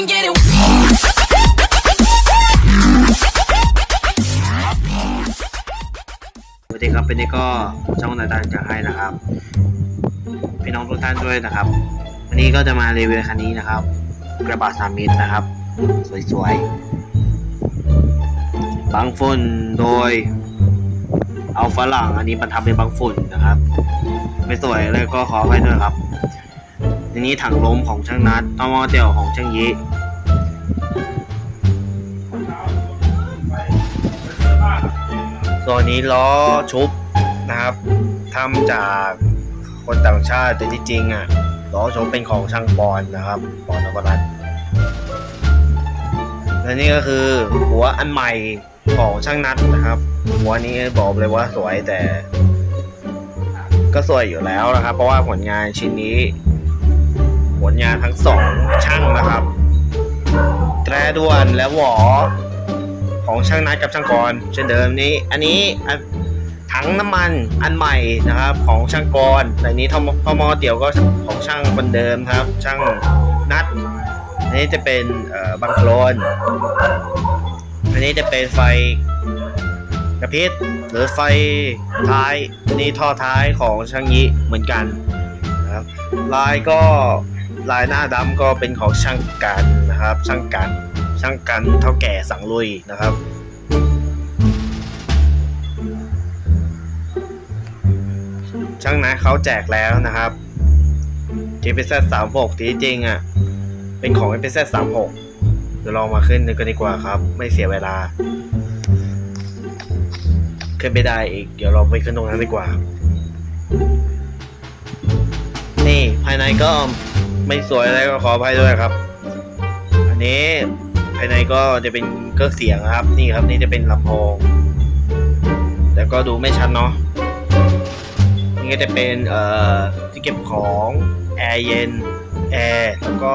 and get it. สวัสดีครับเป็นนี่ก็ช่องนาตานจะให้นะครับ พี่น้องทุกท่านด้วยนะครับ วันนี้ก็จะมารีวิวคันนี้นะครับ กระบะสามมิตรนะครับ สวยๆบังฝุ่นโดย เอาฝรั่งอันนี้บรรทำเป็นบังฝุ่นนะครับ ไม่สวยเลยก็ขอให้ด้วยครับ อันนี้ถังลมของช่างนัดตอมอเดี่ยวของช่างยิส่วนนี้ล้อชุบนะครับทำจากคนต่างชาติแต่ที่จริงอะล้อชุบเป็นของช่างบอลนะครับบอลนวรัตน์และนี่ก็คือหัวอันใหม่ของช่างนัดนะครับ หัวนี้บอกเลยว่าสวยแต่ ก็สวยอยู่แล้วนะครับ เพราะว่าผลงานชิ้นนี้ ผลงานทั้งสองช่างนะครับ แตรด่วนและหวอของช่างนัดกับช่างกรเช่นเดิมนี้ อันนี้ถังน้ำมันอันใหม่นะครับ ของช่างกรในนี้ทมทมเดี่ยวก็ของช่างคนเดิมครับ ช่างนัดอันนี้จะเป็นบังโคลนอันนี้จะเป็นไฟกระพริบหรือไฟท้ายอันนี้ท่อท้ายของช่างยิเหมือนกันนะครับลายก็ ลายหน้าดำก็เป็นของช่างกันนะครับ ช่างกัน ช่างกันเท่าแก่สังลุยนะครับช่างนะเขาแจกแล้วนะครับ GPZ 36ที่จริงอะ เป็นของ GPZ 36เดี๋ยวลองมาขึ้นกันดีกว่าครับ ไม่เสียเวลา ขึ้นไม่ได้อีก เดี๋ยวเราไปขึ้นตรงนั้นดีกว่า นี่ภายในก็ ไม่สวยอะไรก็ขออภัยด้วยครับ อันนี้ภายในก็จะเป็นเครื่องเสียงครับ นี่ครับนี่จะเป็นลำโพง แต่ก็ดูไม่ชัดเนาะ นี่ก็จะเป็นเอ่อที่เก็บของแอร์เย็นแอร์แล้วก็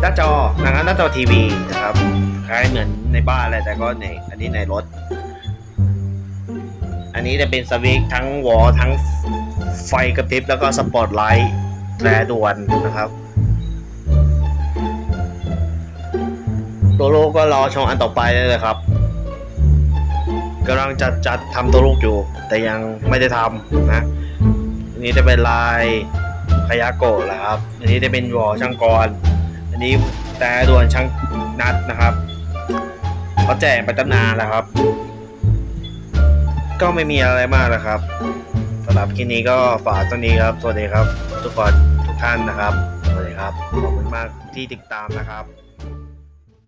หน้าจอนะครับหน้าจอทีวีนะครับคล้ายเหมือนในบ้านเลยแต่ก็ในอันนี้ในรถ อันนี้จะเป็นสวิตช์ทั้งวอทั้ง ไฟกระพริบแล้วก็สปอตไลท์แตรด่วนนะครับตัวลูกก็รอชมอันต่อไปได้เลยครับกำลังจัดจัดทำตัวลูกอยู่ แต่ยังไม่ได้ทำนะอันนี้จะเป็นลายคายาโกะแหละครับ อันนี้จะเป็นวอช่างกร อันนี้แต่ด่วนช่างนัดนะครับเขาแจกไปตั้งนานแล้วครับ ก็ไม่มีอะไรมากนะครับำหรับคลิปนี้ก็ฝากตัวนี้ครับ สวัสดีครับ ทุกคนทุกท่านนะครับ สวัสดีครับ ขอบคุณมากที่ติดตามนะครับ